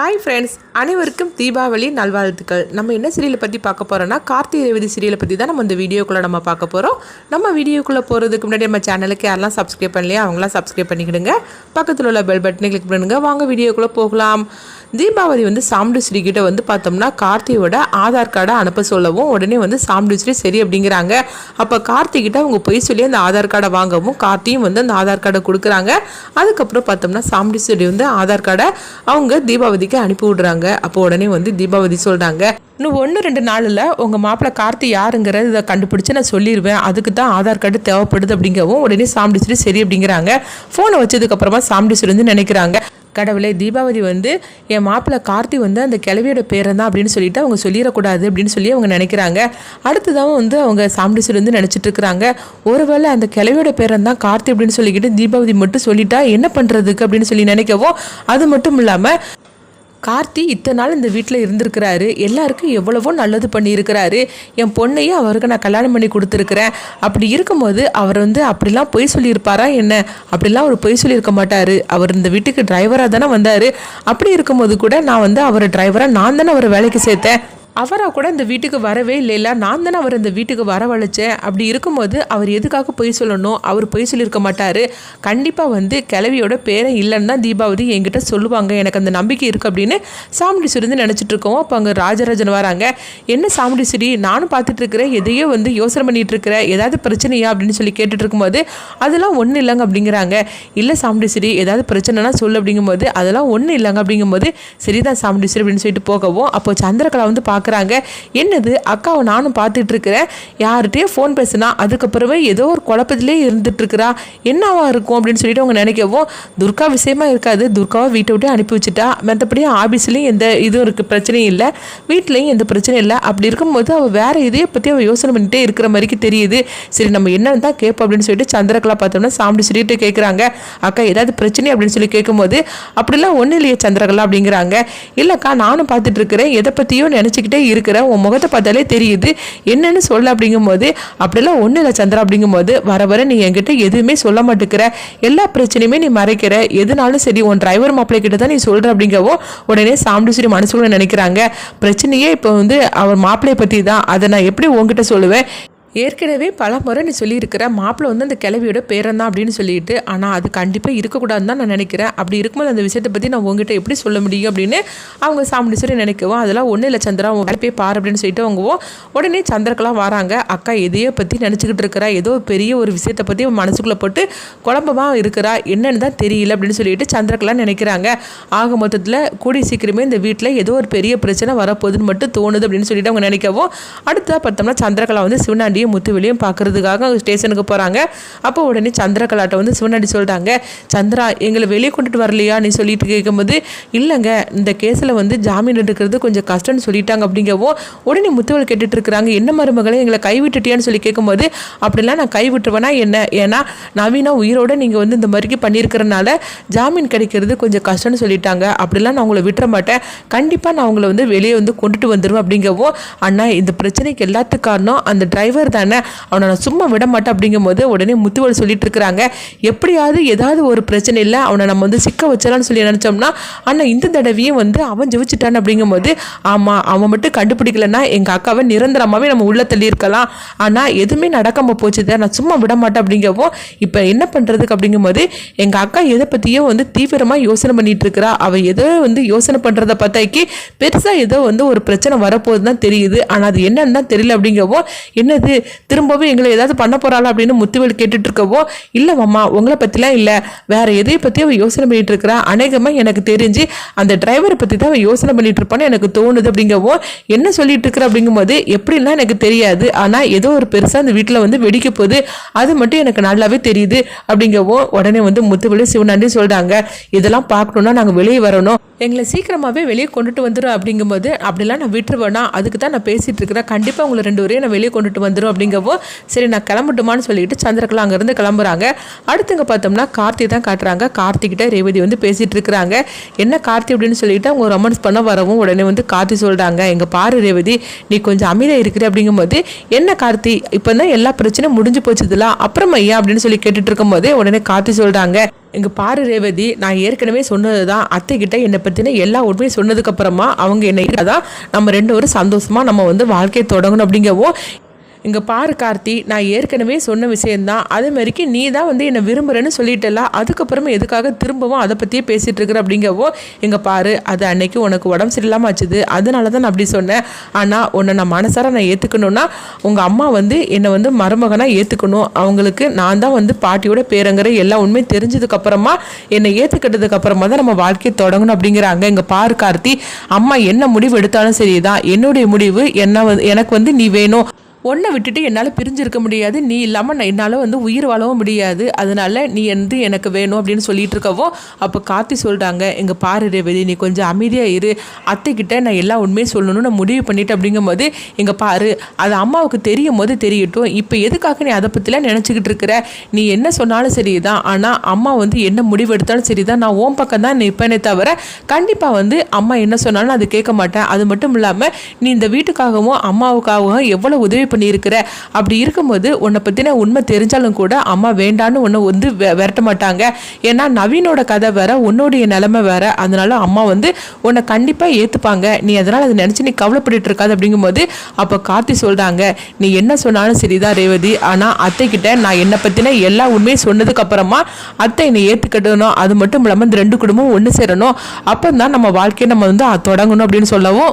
Hi friends அனைவருக்கும் தீபாவளி நல்வாழ்த்துக்கள். நம்ம என்ன சீரியலை பற்றி பார்க்க போகிறோம்னா கார்த்திகை ரேவதி சீரியலை பற்றி தான் நம்ம இந்த வீடியோக்குள்ளே நம்ம பார்க்க போகிறோம் நம்ம வீடியோக்குள்ளே போகிறதுக்கு முன்னாடி நம்ம சேனலுக்கு யாரெல்லாம் சப்ஸ்கிரைப் பண்ணலையா அவங்களாம் சப்ஸ்கிரைப் பண்ணிக்கிடுங்க. பக்கத்தில் உள்ள பெல் பட்டனை கிளிக் பண்ணுங்க. வாங்க வீடியோக்குள்ளே போகலாம். தீபாவளி வந்து சாம்டுஸ்ரீ கிட்ட வந்து பார்த்தோம்னா கார்த்தியோட ஆதார் கார்டை அனுப்ப சொல்லவும் உடனே வந்து சாம்டுஸ்ரீ சரி அப்படிங்கிறாங்க. அப்போ கார்த்திகிட்ட அவங்க பொய் சொல்லி அந்த ஆதார் கார்டை வாங்கவும் கார்த்தியும் வந்து அந்த ஆதார் கார்டை கொடுக்குறாங்க. அதுக்கப்புறம் பார்த்தோம்னா சாம்டுஸ்ரீ வந்து ஆதார் கார்டை அவங்க தீபாவதிக்கு அனுப்பி விடுறாங்க. அப்போ உடனே வந்து தீபாவதி சொல்கிறாங்க இன்னும் ஒன்று ரெண்டு நாளில் உங்கள் மாப்பிள்ளை கார்த்தி யாருங்கிறத இதை கண்டுபிடிச்சி நான் சொல்லிடுவேன் அதுக்கு தான் ஆதார் கார்டு தேவைப்படுது அப்படிங்கவும் உடனே சாமுண்டிஸ்வரி சரி அப்படிங்கிறாங்க. ஃபோனை வச்சதுக்கப்புறமா சாமுண்டிஸ்வரி வந்து நினைக்கிறாங்க. கடவுளே தீபாவளி வந்து என் மாப்பிள்ளை கார்த்தி வந்து அந்த கிழவியோட பேரை தான் அப்படின்னு சொல்லிட்டு அவங்க சொல்லிடக்கூடாது அப்படின்னு சொல்லி அவங்க நினைக்கிறாங்க. அடுத்ததாகவும் வந்து அவங்க சாமுண்டீஸ்வரி வந்து நினச்சிட்டு இருக்கிறாங்க. ஒருவேளை அந்த கிழவியோட பேரை தான் கார்த்தி அப்படின்னு சொல்லிக்கிட்டு தீபாவளி மட்டும் சொல்லிட்டா என்ன பண்ணுறதுக்கு அப்படின்னு சொல்லி நினைக்கவும் அது மட்டும் இல்லாமல் கார்த்தி இத்தனை நாள் இந்த வீட்டில் இருந்திருக்கிறாரு. எல்லாருக்கும் எவ்வளவோ நல்லது பண்ணியிருக்கிறாரு. என் பொண்ணையும் அவருக்கு நான் கல்யாணம் பண்ணி கொடுத்துருக்குறேன். அப்படி இருக்கும்போது அவர் வந்து அப்படிலாம் பொய் சொல்லியிருப்பாரா என்ன? அப்படிலாம் அவர் பொய் சொல்லியிருக்க மாட்டார். அவர் இந்த வீட்டுக்கு டிரைவராக தானே வந்தார். அப்படி இருக்கும்போது கூட நான் வந்து அவர் டிரைவராக நான் தானே அவரை வேலைக்கு சேர்த்தேன். அவராக கூட இந்த வீட்டுக்கு வரவே இல்லைல்ல நான் தானே அவர் இந்த வீட்டுக்கு வரவழைச்சேன். அப்படி இருக்கும்போது அவர் எதுக்காக பொய் சொல்லணும்? அவர் பொய் சொல்லியிருக்க மாட்டார். கண்டிப்பாக வந்து கிளவியோட பேரை இல்லைன்னு தான் தீபாவதி என்கிட்ட சொல்லுவாங்க. எனக்கு அந்த நம்பிக்கை இருக்குது அப்படின்னு சாமுண்டீஸ்வரி வந்து நினச்சிட்டு இருக்கோம் அப்போ அங்கே ராஜராஜன் வராங்க. என்ன சாமுண்டீஸ்வரி நானும் பார்த்துட்டு இருக்கிறேன். எதையோ வந்து யோசனை பண்ணிகிட்டு இருக்கிறேன் ஏதாவது பிரச்சனையா அப்படின்னு சொல்லி கேட்டுட்டு இருக்கும்போது அதெல்லாம் ஒன்றும் இல்லைங்க அப்படிங்கிறாங்க. இல்லை சாமுண்டீஸ்வரி ஏதாவது பிரச்சனைனா சொல்லு அப்படிங்கும்போது அதெல்லாம் ஒன்றும் இல்லைங்க அப்படிங்கும்போது சரிதான் சாமுண்டீஸ்வரி அப்படின்னு சொல்லிட்டு போகவும் அப்போ சந்திரகலா வந்து பார்க்குறாங்க. என்னது? அக்காவை நானும் பார்த்துட்டு இருக்கிறேன் யார்கிட்டயே ஃபோன் பேசுனா அதுக்கப்புறமே ஏதோ ஒரு குழப்பத்திலே இருந்துட்டுருக்குறா என்னவா இருக்கும் அப்படின்னு சொல்லிட்டு அவங்க நினைக்கவும் துர்கா விஷயமா இருக்காது. துர்காவை வீட்டை விட்டு அனுப்பி வச்சுட்டா மற்றபடி ஆஃபீஸ்லேயும் எந்த இதுவும் இருக்குது பிரச்சனையும் இல்லை. வீட்லேயும் எந்த பிரச்சனையும் இல்லை. அப்படி இருக்கும்போது அவள் வேறு இதையை பற்றி அவள் யோசனை பண்ணிகிட்டே இருக்கிற மாதிரிக்கு தெரியுது. சரி நம்ம என்னன்னு தான் கேட்போம் அப்படின்னு சொல்லிட்டு சந்திரகலா பார்த்தோம்னா சாப்பிட்டு சொல்லிட்டு கேட்குறாங்க. அக்கா ஏதாவது பிரச்சனை அப்படின்னு சொல்லி கேட்கும்போது அப்படிலாம் ஒன்றும் இல்லையே சந்திரகலா அப்படிங்கிறாங்க. இல்லைக்கா நானும் பார்த்துட்டு இருக்கிறேன் எதை பற்றியும் நினச்சிக்கிட்டு இருக்கிற உன் முகத்தை பார்த்தாலே தெரியுது. என்னன்னு சொல்ல அப்படிங்கும்போது அப்படிலாம் ஒன்றும் இல்லை சந்திரா அப்படிங்கும்போது வர வர நீ என்கிட்ட எதுவுமே சொல்ல மாட்டேங்கிற. எல்லா பிரச்சனையுமே நீ மறைக்கிற. எதுனாலும் சரி உன் டிரைவர் மாப்பிள்ளை கிட்ட தான் நீ சொல்கிற அப்படிங்கவோ உடனே சாமுண்டீஸ்வரி மனசுக்குள்ள நினைக்கிறாங்க. பிரச்சனையே இப்போ வந்து அவர் மாப்பிள்ளையை பற்றி தான் அதை நான் எப்படி உங்ககிட்ட சொல்லுவேன்? ஏற்கனவே பல முறை நீ சொல்லியிருக்கிற மாப்பிள்ளை வந்து அந்த கிளவியோட பேரன் தான் அப்படின்னு சொல்லிட்டு ஆனால் அது கண்டிப்பாக இருக்கக்கூடாதுன்னு தான் நான் நினைக்கிறேன். அப்படி இருக்கும்போது அந்த விஷயத்தை பற்றி நான் உங்ககிட்ட எப்படி சொல்ல முடியும் அப்படின்னு அவங்க சாமுண்டீஸ்வரி நினைக்கவும் அதெல்லாம் ஒன்றும் இல்லை சந்திரா உங்க போய் பாரு அப்படின்னு சொல்லிட்டு அவங்கவும் உடனே சந்திரக்கெல்லாம் வராங்க. அக்கா எதையோ பற்றி நினச்சிக்கிட்டு இருக்கிறா. ஏதோ பெரிய ஒரு விஷயத்தை பற்றி அவன் மனசுக்குள்ளே போட்டு குழப்பமாக இருக்கிறா. என்னன்னு தான் தெரியல அப்படின்னு சொல்லிட்டு சந்திரக்கெல்லாம் நினைக்கிறாங்க. ஆக மொத்தத்தில் கூடி சீக்கிரமே இந்த வீட்டில் ஏதோ ஒரு பெரிய பிரச்சனை வரப்போகுதுன்னு மட்டும் தோணுது அப்படின்னு சொல்லிட்டு அவங்க நினைக்கவும் அடுத்ததாக பார்த்தோம்னா சந்திரகலா வந்து சிவனாண்டியும் முத்துவெளியும் பார்க்கறதுக்காக ஸ்டேஷனுக்கு போகிறாங்க அப்போ உடனே சந்திரகலாட்ட வந்து சிவனடி சொல்கிறாங்க சந்திரா எங்களை வெளியே கொண்டுட்டு வரலையா? நீ சொல்லிட்டு கேட்கும்போது இல்லைங்க இந்த கேஸில் வந்து ஜாமீன் எடுக்கிறது கொஞ்சம் கஷ்டம்னு சொல்லிட்டாங்க அப்படிங்கவும் உடனே முத்துவல் கேட்டுட்டு இருக்கிறாங்க என்ன மருமகளை எங்களை கைவிட்டுட்டியான்னு சொல்லி கேட்கும்போது அப்படிலாம் நான் கைவிட்டுருவேனா என்ன? ஏன்னா நவீனா உயிரோட நீங்கள் வந்து இந்த மாதிரிக்கு பண்ணியிருக்கிறனால ஜாமீன் கிடைக்கிறது கொஞ்சம் கஷ்டம்னு சொல்லிட்டாங்க. அப்படிலாம் நான் உங்களை விட்டுற மாட்டேன். கண்டிப்பாக நான் உங்களை வந்து வெளியே வந்து கொண்டுட்டு வந்துடுவேன் அப்படிங்கவும் அண்ணா இந்த பிரச்சனைக்கு எல்லாத்துக்கு காரணம் அந்த டிரைவர் தானே அவனை நான் சும்மா விட மாட்டேன் அப்படிங்கும்போது உடனே முத்துவல் சொல்லிட்டு இருக்கிறாங்க எப்படியாவது ஏதாவது ஒரு பிரச்சனை இல்லை அவனை நம்ம வந்து சிக்க வச்சலான்னு சொல்லி நினச்சோம்னா ஆனால் இந்த தடவையும் வந்து அவன் ஜெயிச்சிட்டான் அப்படிங்கும்போது ஆமாம் அவன் மட்டும் கண்டுபிடிக்கலன்னா எங்கள் அக்காவை நிரந்தரமாகவே நம்ம உள்ள தள்ளியிருக்கலாம். ஆனால் எதுவுமே நடக்காமல் போச்சு நான் சும்மா விட மாட்டேன் அப்படிங்கவும் இப்போ என்ன பண்ணுறதுக்கு அப்படிங்கும்போது எங்கள் அக்கா எதை பற்றியும் வந்து தீவிரமாக யோசனை பண்ணிட்டு இருக்கிறா அவள் ஏதோ வந்து யோசனை பண்ணுறத பார்த்தாக்கி பெருசாக ஏதோ வந்து ஒரு பிரச்சனை வரப்போகுது தான் தெரியுது. ஆனால் அது என்னன்னு தான் தெரியல அப்படிங்கவும் என்னது திரும்பவும் எங்களை ஏதாவது பண்ண போகிறாளா அப்படின்னு முத்துவேல் கேட்டுட்டு இருக்கவோ இல்லை மாமா உங்களை பற்றிலாம் இல்லை. வேற எதை பற்றி அவள் யோசனை பண்ணிட்டு இருக்கிறா அநேகமாக எனக்கு தெரிஞ்சு அந்த டிரைவரை பற்றி தான் அவள் யோசனை பண்ணிட்டு இருப்பான்னு எனக்கு தோணுது. அப்படிங்கவோ என்ன சொல்லிட்டு இருக்கிற அப்படிங்கும்போது எப்படிலாம் எனக்கு தெரியாது. ஆனால் ஏதோ ஒரு பெருசாக அந்த வீட்டில் வந்து வெடிக்க போகுது. அது மட்டும் எனக்கு நல்லாவே தெரியுது. அப்படிங்கவோ உடனே வந்து முத்துவேலு சிவனாண்டி சொல்கிறாங்க இதெல்லாம் பார்க்கணுன்னா நாங்கள் வெளியே வரணும். எங்களை சீக்கிரமாகவே வெளியே கொண்டுட்டு வந்துடும் அப்படிங்கும்போது அப்படிலாம் நான் விட்டுருவேனா? அதுக்கு தான் நான் பேசிகிட்டு இருக்கிறேன் கண்டிப்பாக உங்களை ரெண்டு வரையும் நான் வெளியே கொண்டுட்டு வந்துடும் வேணும் அப்படிங்கவோ சரி நான் கிளம்பட்டுமான்னு சொல்லிட்டு சந்திரகலா அங்கேருந்து கிளம்புறாங்க. அடுத்துங்க பார்த்தோம்னா கார்த்தி தான் காட்டுறாங்க. கார்த்திகிட்ட ரேவதி வந்து பேசிகிட்டு இருக்கிறாங்க. என்ன கார்த்தி? அப்படின்னு சொல்லிட்டு அவங்க ரொமான்ஸ் பண்ண வரவும் உடனே வந்து கார்த்தி சொல்கிறாங்க எங்கள் பாரு ரேவதி நீ கொஞ்சம் அமைதியாக இருக்கிற. அப்படிங்கும்போது என்ன கார்த்தி? இப்போ தான் எல்லா பிரச்சனையும் முடிஞ்சு போச்சுதுல? அப்புறமா ஐயா அப்படின்னு சொல்லி கேட்டுட்டு இருக்கும்போதே உடனே கார்த்தி சொல்கிறாங்க எங்கள் பாரு ரேவதி நான் ஏற்கனவே சொன்னது தான் அத்தை கிட்ட என்னை பற்றின எல்லா உண்மையும் சொன்னதுக்கப்புறமா அவங்க என்னை தான் நம்ம ரெண்டு பேரும் சந்தோஷமாக நம்ம வந்து வாழ்க்கையை தொடங்கணும். அப்படிங்கவும் இங்கே பாரு கார்த்தி நான் ஏற்கனவே சொன்ன விஷயந்தான் அதே மாதிரிக்கு நீ தான் வந்து என்னை விரும்புகிறேன்னு சொல்லிட்டல அதுக்கப்புறமா எதுக்காக திரும்பவும் அதை பற்றியே பேசிகிட்டு இருக்கிற அப்படிங்கவோ இங்கே பாரு அது அன்னைக்கு உனக்கு உடம்பு சரியில்லாமல் ஆச்சுது. அதனால தான் நான் அப்படி சொன்னேன். ஆனால் உன்னை நான் மனசார நான் ஏற்றுக்கணும்னா உங்கள் அம்மா வந்து என்னை வந்து மருமகனாக ஏற்றுக்கணும் அவங்களுக்கு நான் தான் வந்து பாட்டியோட பேரங்கிற எல்லா உண்மையும் தெரிஞ்சதுக்கப்புறமா என்னை ஏற்றுக்கிட்டதுக்கு அப்புறமா தான் நம்ம வாழ்க்கையை தொடங்கணும் அப்படிங்கிறாங்க. இங்கே பாரு கார்த்தி அம்மா என்ன முடிவு எடுத்தாலும் சரிதான். என்னுடைய முடிவு என்ன எனக்கு வந்து நீ வேணும். ஒன்றை விட்டுட்டு என்னால் பிரிஞ்சிருக்க முடியாது. நீ இல்லாமல் நான் என்னால் வந்து உயிர் வாழவும் முடியாது. அதனால நீ வந்து எனக்கு வேணும் அப்படின்னு சொல்லிட்டு இருக்கவோ அப்போ கார்த்தி சொல்கிறாங்க எங்கள் பாரு ரேவதி நீ கொஞ்சம் அமைதியாக இரு. அத்தைக்கிட்ட நான் எல்லா உண்மையும் சொல்லணும்னு நான் முடிவு பண்ணிட்டேன். அப்படிங்கும்போது எங்கள் பாரு அது அம்மாவுக்கு தெரியும் போது தெரியட்டும். இப்போ எதுக்காக நீ அதை பற்றிலாம் நினச்சிக்கிட்டு இருக்கிற? நீ என்ன சொன்னாலும் சரி தான் ஆனால் அம்மா வந்து என்ன முடிவு எடுத்தாலும் சரி தான் நான் ஓம் பக்கம் தான் நிற்பேனே தவிர கண்டிப்பாக வந்து அம்மா என்ன சொன்னாலும் அது கேட்க மாட்டேன். அது மட்டும் இல்லாமல் நீ இந்த வீட்டுக்காகவும் அம்மாவுக்காகவும் எவ்வளோ உதவி பண்ணியிருக்கிற? அப்படி இருக்கும்போது உன்னை பற்றின உண்மை தெரிஞ்சாலும் கூட அம்மா வேண்டான்னு உன்னை வந்து விரட்ட மாட்டாங்க. ஏன்னா நவீனோட கதை வேற உன்னுடைய நிலைமை வேற. அதனால அம்மா வந்து உன்னை கண்டிப்பாக ஏற்றுப்பாங்க நீ அதனால் அதை நினச்சி நீ கவலைப்பட்டு இருக்காது அப்படிங்கும்போது அப்போ கார்த்தி சொல்கிறாங்க நீ என்ன சொன்னாலும் சரிதான் ரேவதி. ஆனால் அத்தைக்கிட்ட நான் என்னை பற்றின எல்லா உண்மையும் சொன்னதுக்கப்புறமா அத்தை என்னை ஏற்றுக்கிட்டணும் அது மட்டும் இல்லாமல் இந்த ரெண்டு குடும்பமும் ஒன்று சேரணும். அப்போ தான் நம்ம வாழ்க்கையை நம்ம வந்து தொடங்கணும் அப்படின்னு சொல்லவும்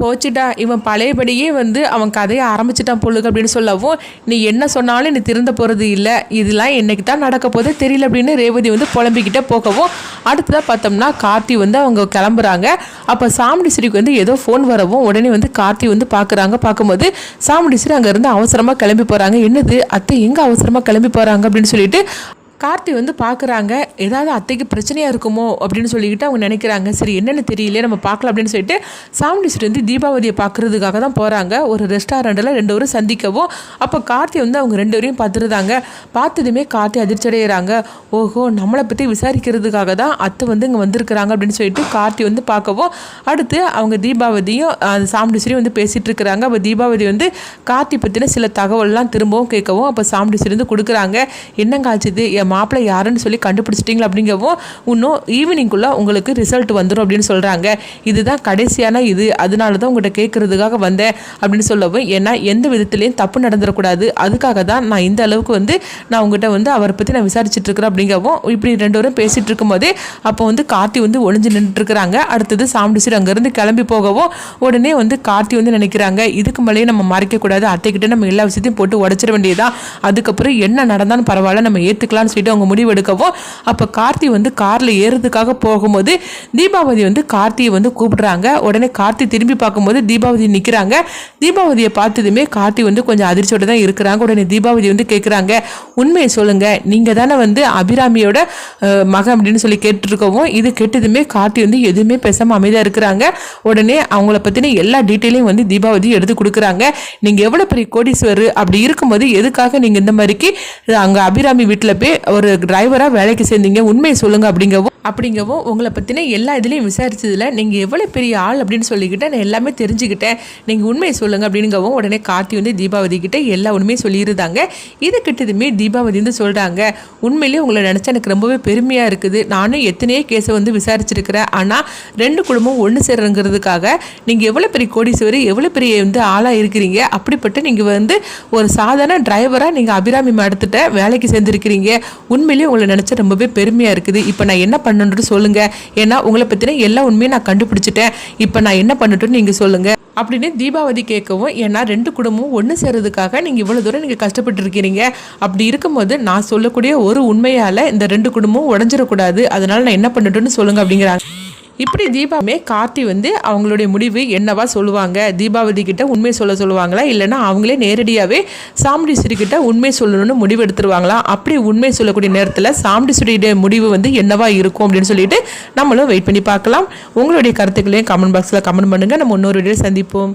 போச்சுடா இவன் பழையபடியே வந்து அவன் கதையை ஆரம்பிச்சிட்டான் பொழுது அப்படின்னு சொல்லவும் நீ என்ன சொன்னாலும் நீ திருந்த போகிறது இல்லை. இதெல்லாம் என்னைக்கு தான் நடக்க போதே தெரியல அப்படின்னு ரேவதி வந்து புலம்பிக்கிட்டே போகவும் அடுத்ததாக பார்த்தோம்னா கார்த்தி வந்து அவங்க கிளம்புறாங்க. அப்போ சாமுண்டீஸ்வரிக்கு வந்து ஏதோ ஃபோன் வரவும் உடனே வந்து கார்த்தி வந்து பார்க்குறாங்க பார்க்கும்போது சாமுண்டீஸ்வரி அங்கேருந்து அவசரமாக கிளம்பி போகிறாங்க என்னது? அத்தை எங்கே அவசரமாக கிளம்பி போகிறாங்க அப்படின்னு சொல்லிட்டு கார்த்தி வந்து பார்க்குறாங்க ஏதாவது அத்தைக்கு பிரச்சனையாக இருக்குமோ அப்படின்னு சொல்லிக்கிட்டு அவங்க நினைக்கிறாங்க. சரி என்னென்னு தெரியல நம்ம பார்க்கலாம் அப்படின்னு சொல்லிட்டு சாமுண்டீஸ்வரி வந்து தீபாவளியை பார்க்குறதுக்காக தான் போகிறாங்க ஒரு ரெஸ்டாரண்ட்டில் ரெண்டு பேரும் சந்திக்கவும் அப்போ கார்த்தி வந்து அவங்க ரெண்டு பேரையும் பார்த்துருந்தாங்க பார்த்ததுமே கார்த்தி அதிர்ச்சி அடைகிறாங்க ஓஹோ நம்மளை பற்றி விசாரிக்கிறதுக்காக தான் அத்தை வந்து இங்கே வந்திருக்கிறாங்க அப்படின்னு சொல்லிட்டு கார்த்தி வந்து பார்க்கவும் அடுத்து அவங்க தீபாவதியும் சாமுண்டீஸ்வரியும் வந்து பேசிகிட்டு இருக்கிறாங்க. அப்போ தீபாவதி வந்து கார்த்தி பற்றின சில தகவல்லாம் திரும்பவும் கேட்கவும் அப்போ சாமுண்டீஸ்வரி வந்து கொடுக்குறாங்க. என்னங்க ஆச்சுது என் மாப்பிள்ளை யாருன்னு சொல்லி கண்டுபிடிச்சிட்டிங்களா அப்படிங்கவும் இன்னும் ஈவினிங்குள்ளே உங்களுக்கு ரிசல்ட் வந்துடும் அப்படின்னு சொல்கிறாங்க இதுதான் கடைசியான இது. அதனால தான் உங்கள்கிட்ட கேட்குறதுக்காக வந்தேன் அப்படின்னு சொல்லவும் ஏன்னா எந்த விதத்துலேயும் தப்பு நடந்துடக்கூடாது அதுக்காக தான் நான் இந்த அளவுக்கு வந்து நான் உங்கள்கிட்ட வந்து அவரை பற்றி நான் விசாரிச்சுட்டு இருக்கிறேன் அப்படிங்கவும் இப்படி ரெண்டு பேரும் பேசிகிட்டு இருக்கும்போதே அப்போ வந்து கார்த்தி வந்து ஒளிஞ்சு நின்றுட்டுருக்குறாங்க அடுத்தது சாம்பிடிச்சு அங்கேருந்து கிளம்பி போகவும் உடனே வந்து கார்த்தி வந்து நினைக்கிறாங்க இதுக்கு மேலேயே நம்ம மறைக்கக்கூடாது. அத்தைக்கிட்ட நம்ம எல்லா விஷயத்தையும் போட்டு உடச்சிட வேண்டியதான் அதுக்கப்புறம் என்ன நடந்தாலும் பரவாயில்ல. நம்ம ஏற்றுக்கலாம்னு சொல்லிட்டு அவங்க முடிவு எடுக்கவும் அப்போ கார்த்தி வந்து காரில் ஏறுறதுக்காக போகும்போது தீபாவதி வந்து கார்த்தியை வந்து கூப்பிடுறாங்க. உடனே கார்த்தி திரும்பி பார்க்கும்போது தீபாவதி நிற்கிறாங்க தீபாவதியை பார்த்ததுமே கார்த்தி வந்து கொஞ்சம் அதிர்ச்சியோட தான் இருக்கிறாங்க. உடனே தீபாவதி வந்து கேட்குறாங்க உண்மையை சொல்லுங்க. நீங்கள் தானே வந்து அபிராமியோட மகன் அப்படின்னு சொல்லி கேட்டுருக்கவும் இது கேட்டதுமே கார்த்தி வந்து எதுவுமே பேசாமல் அமைதியாக இருக்கிறாங்க. உடனே அவங்கள பற்றின எல்லா டீட்டெயிலையும் வந்து தீபாவதி எடுத்து கொடுக்குறாங்க. நீங்கள் எவ்வளோ பெரிய கோடீஸ்வரர் அப்படி இருக்கும்போது எதுக்காக நீங்கள் இந்த மாதிரிக்கு அங்கே அபிராமி வீட்டில் போய் ஒரு டிரைவராக வேலைக்கு சேர்ந்தீங்க. உண்மையை சொல்லுங்கள் அப்படிங்கவும் அப்படிங்கவும் உங்களை பற்றின எல்லா இதுலேயும் விசாரிச்சதில் நீங்கள் எவ்வளோ பெரிய ஆள் அப்படின்னு சொல்லிக்கிட்டு நான் எல்லாமே தெரிஞ்சுக்கிட்டேன். நீங்கள் உண்மையை சொல்லுங்கள் அப்படிங்கவும் உடனே கார்த்தி வந்து தீபாவதி கிட்டே எல்லா உண்மையும் சொல்லியிருந்தாங்க. இது கிட்டதுமே தீபாவதி வந்து சொல்கிறாங்க உண்மையிலேயே உங்களை நினச்சா எனக்கு ரொம்பவே பெருமையாக இருக்குது. நானும் எத்தனையோ கேஸை வந்து விசாரிச்சிருக்கிறேன். ஆனால் ரெண்டு குடும்பம் ஒன்று சேர்றங்கிறதுக்காக நீங்கள் எவ்வளோ பெரிய கோடீஸ்வரி எவ்வளோ பெரிய வந்து ஆளாக இருக்கிறீங்க? அப்படிப்பட்ட நீங்கள் வந்து ஒரு சாதாரண டிரைவராக நீங்கள் அபிராமி மேடத்திட்ட வேலைக்கு சேர்ந்துருக்கிறீங்க. உண்மையிலேயே உங்களை நினச்சா ரொம்பவே பெருமையாக இருக்குது. இப்போ நான் என்ன பண்ணணுன்றது சொல்லுங்கள் ஏன்னா உங்களை பற்றின எல்லா உண்மையும் நான் கண்டுபிடிச்சிட்டேன். இப்போ நான் என்ன பண்ணட்டும்னு நீங்கள் சொல்லுங்கள் அப்படின்னு தீபாவதி கேட்கவும் ஏன்னா ரெண்டு குடும்பமும் ஒன்று சேர்றதுக்காக நீங்கள் இவ்வளோ தூரம் நீங்கள் கஷ்டப்பட்டு இருக்கிறீங்க அப்படி இருக்கும்போது நான் சொல்லக்கூடிய ஒரு உண்மையால் இந்த ரெண்டு குடும்பமும் உடஞ்சிடக்கூடாது. அதனால் நான் என்ன பண்ணட்டும்னு சொல்லுங்கள் அப்படிங்கிறாங்க. இப்படி தீபாவுமே கார்த்தி வந்து அவங்களுடைய முடிவு என்னவா சொல்லுவாங்க? தீபாவதி கிட்ட உண்மை சொல்ல சொல்லுவாங்களா? இல்லைன்னா அவங்களே நேரடியாகவே சாமுண்டீஸ்வரி கிட்ட உண்மை சொல்லணும்னு முடிவு எடுத்துருவாங்களா? அப்படி உண்மை சொல்லக்கூடிய நேரத்தில் சாமுண்டீஸ்வரியுடைய முடிவு வந்து என்னவா இருக்கும் அப்படின்னு சொல்லிட்டு நம்மளும் வெயிட் பண்ணி பார்க்கலாம். உங்களுடைய கருத்துக்களையும் கமெண்ட் பாக்ஸில் கமெண்ட் பண்ணுங்கள் நம்ம இன்னொரு வீடியோ சந்திப்போம்.